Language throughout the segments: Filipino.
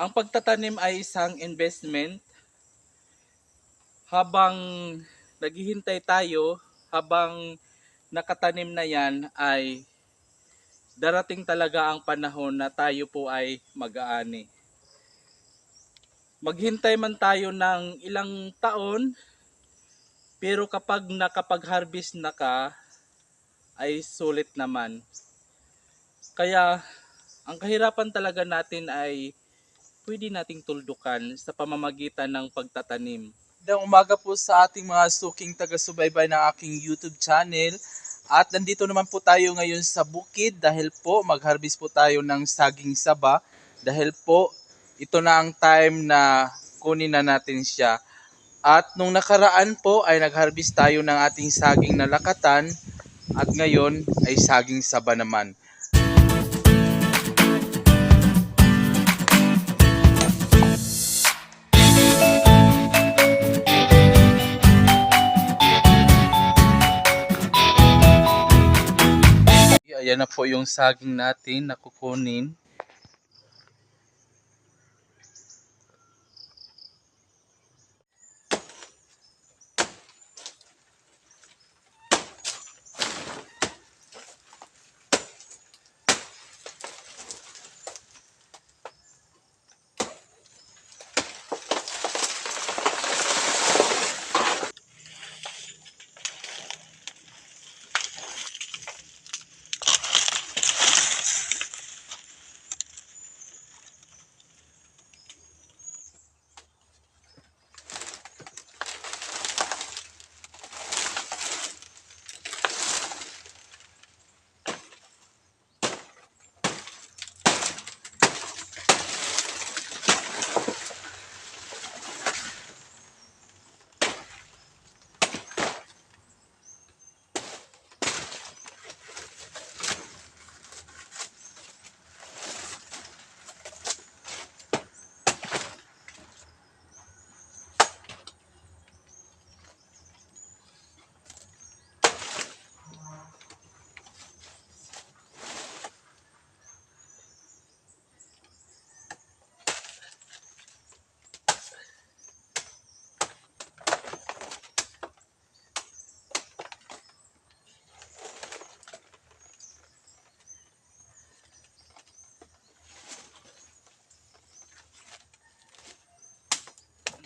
Ang pagtatanim ay isang investment habang naghihintay tayo, habang nakatanim na yan ay darating talaga ang panahon na tayo po ay mag-aani. Maghintay man tayo ng ilang taon, pero kapag nakapag-harvest na ka, ay sulit naman. Kaya, ang kahirapan talaga natin ay pwede nating tuldukan sa pamamagitan ng pagtatanim. Magandang umaga po sa ating mga suking taga-subaybay ng aking YouTube channel. At nandito naman po tayo ngayon sa bukid dahil po mag-harvest po tayo ng saging saba. Dahil po ito na ang time na kunin na natin siya. At nung nakaraan po ay nag-harvest tayo ng ating saging na lakatan at ngayon ay saging saba naman. Ayan na po yung saging natin na kukunin.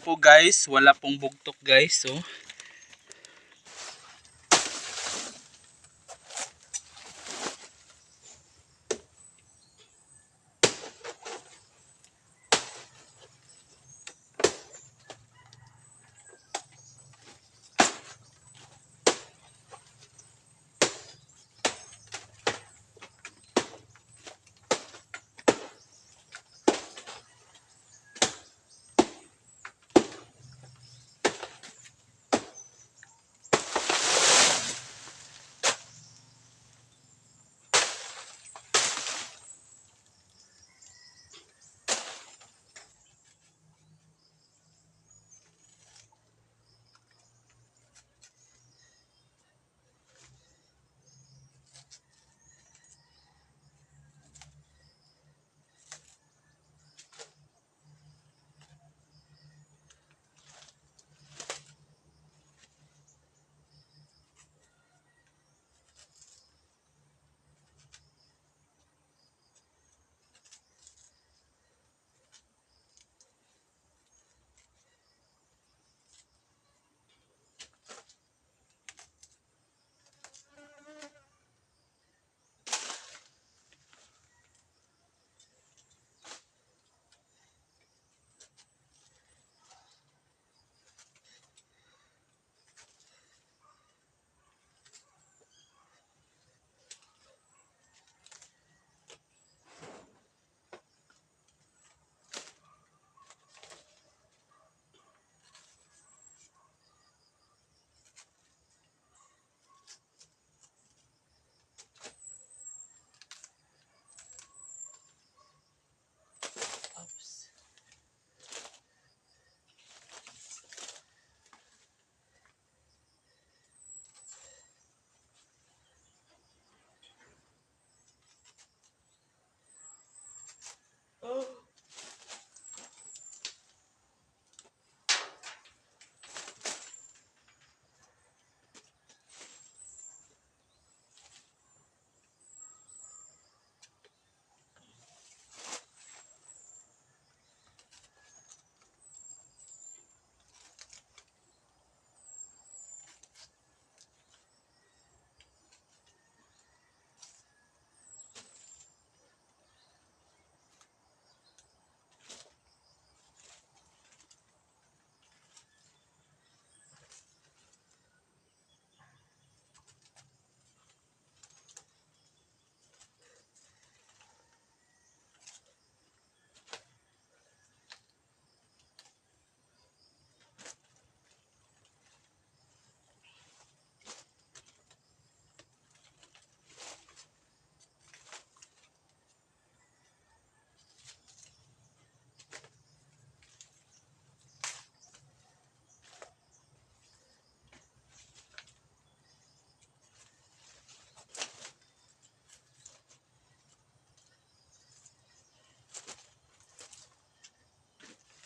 Po guys, wala pong bugtok guys. So,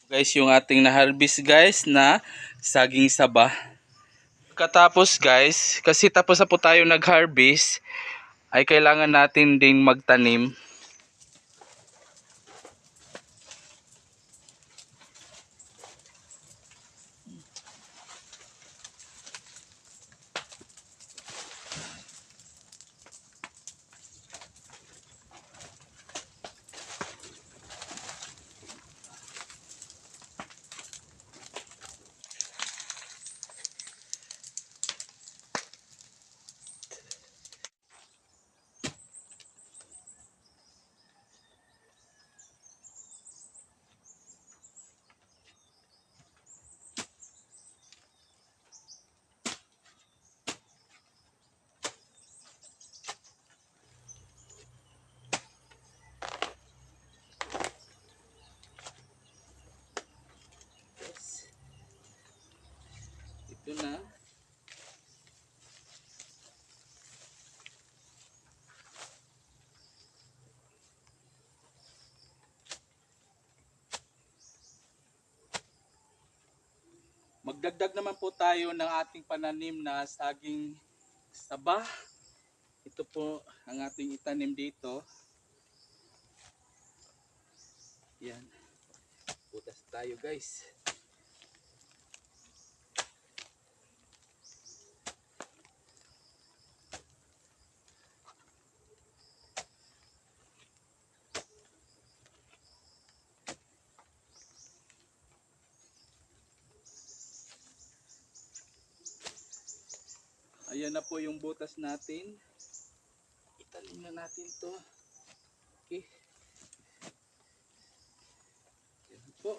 guys yung ating na-harvest guys na saging saba. Katapos guys, kasi tapos na po tayo nag-harvest, ay kailangan natin ding magtanim. Ito na. Magdagdag naman po tayo ng ating pananim na saging saba. Ito po ang ating itanim dito. Yan. Putas tayo guys. Ayan na po yung butas natin. Itanim na natin to. Okay. Ayan po.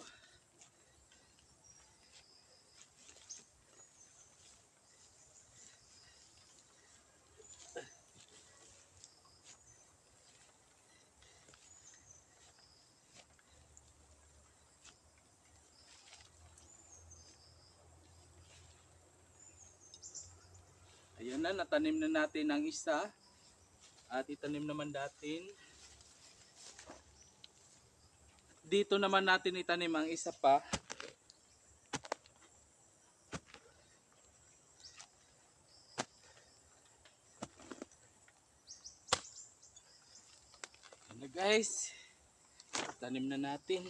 Ayan na, natanim na natin ang isa. At itanim naman natin. Dito naman natin itanim ang isa pa. Ayan na guys. Tanim na natin.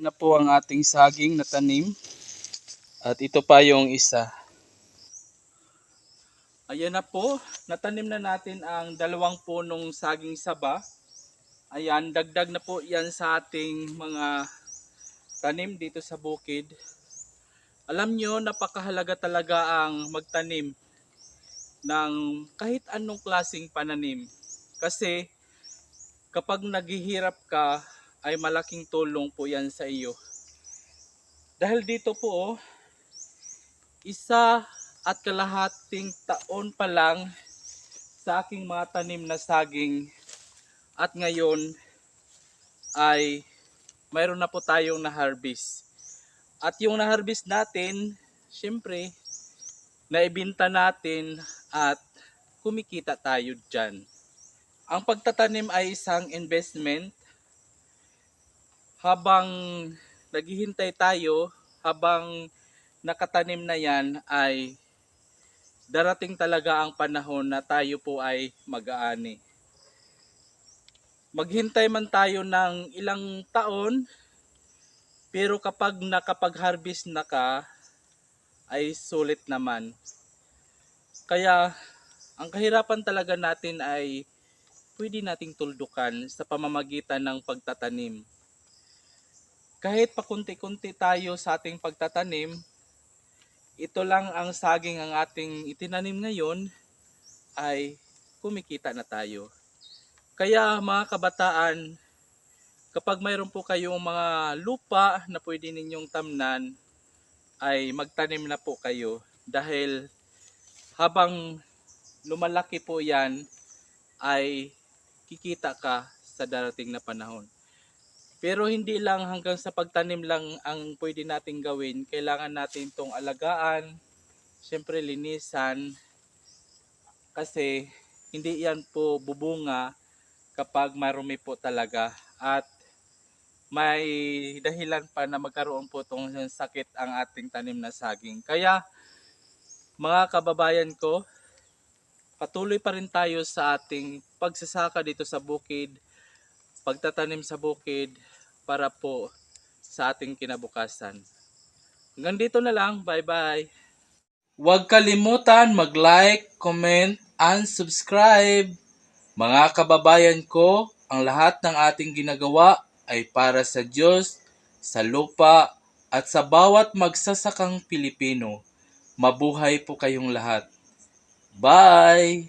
Na po ang ating saging na tanim. At ito pa yung isa. Ayan na po, natanim na natin ang dalawang punong saging saba. Ayan, dagdag na po yan sa ating mga tanim dito sa bukid. Alam nyo, napakahalaga talaga ang magtanim ng kahit anong klasing pananim. Kasi kapag naghihirap ka, ay malaking tulong po yan sa iyo. Dahil dito po, oh, isa at kalahating taon pa lang sa aking mga tanim na saging at ngayon ay mayroon na po tayong na-harvest. At yung na-harvest natin, syempre, naibinta natin at kumikita tayo dyan. Ang pagtatanim ay isang investment habang naghihintay tayo, habang nakatanim na yan ay darating talaga ang panahon na tayo po ay mag-aani. Maghintay man tayo ng ilang taon, pero kapag nakapag-harvest na ka, ay sulit naman. Kaya, ang kahirapan talaga natin ay pwede nating tuldukan sa pamamagitan ng pagtatanim kahit pakunti-kunti tayo sa ating pagtatanim, ito lang ang saging ang ating itinanim ngayon ay kumikita na tayo. Kaya mga kabataan, kapag mayroon po kayong mga lupa na pwede ninyong tamnan, ay magtanim na po kayo dahil habang lumalaki po yan, ay kikita ka sa darating na panahon. Pero hindi lang hanggang sa pagtanim lang ang pwede nating gawin. Kailangan natin itong alagaan, syempre linisan, kasi hindi yan po bubunga kapag marumi po talaga at may dahilan pa na magkaroon po itong sakit ang ating tanim na saging. Kaya mga kababayan ko, patuloy pa rin tayo sa ating pagsasaka dito sa bukid, pagtatanim sa bukid para po sa ating kinabukasan. Hanggang dito na lang. Bye-bye. Huwag kalimutan mag-like, comment, and subscribe. Mga kababayan ko, ang lahat ng ating ginagawa ay para sa Diyos, sa lupa, at sa bawat magsasakang Pilipino. Mabuhay po kayong lahat. Bye!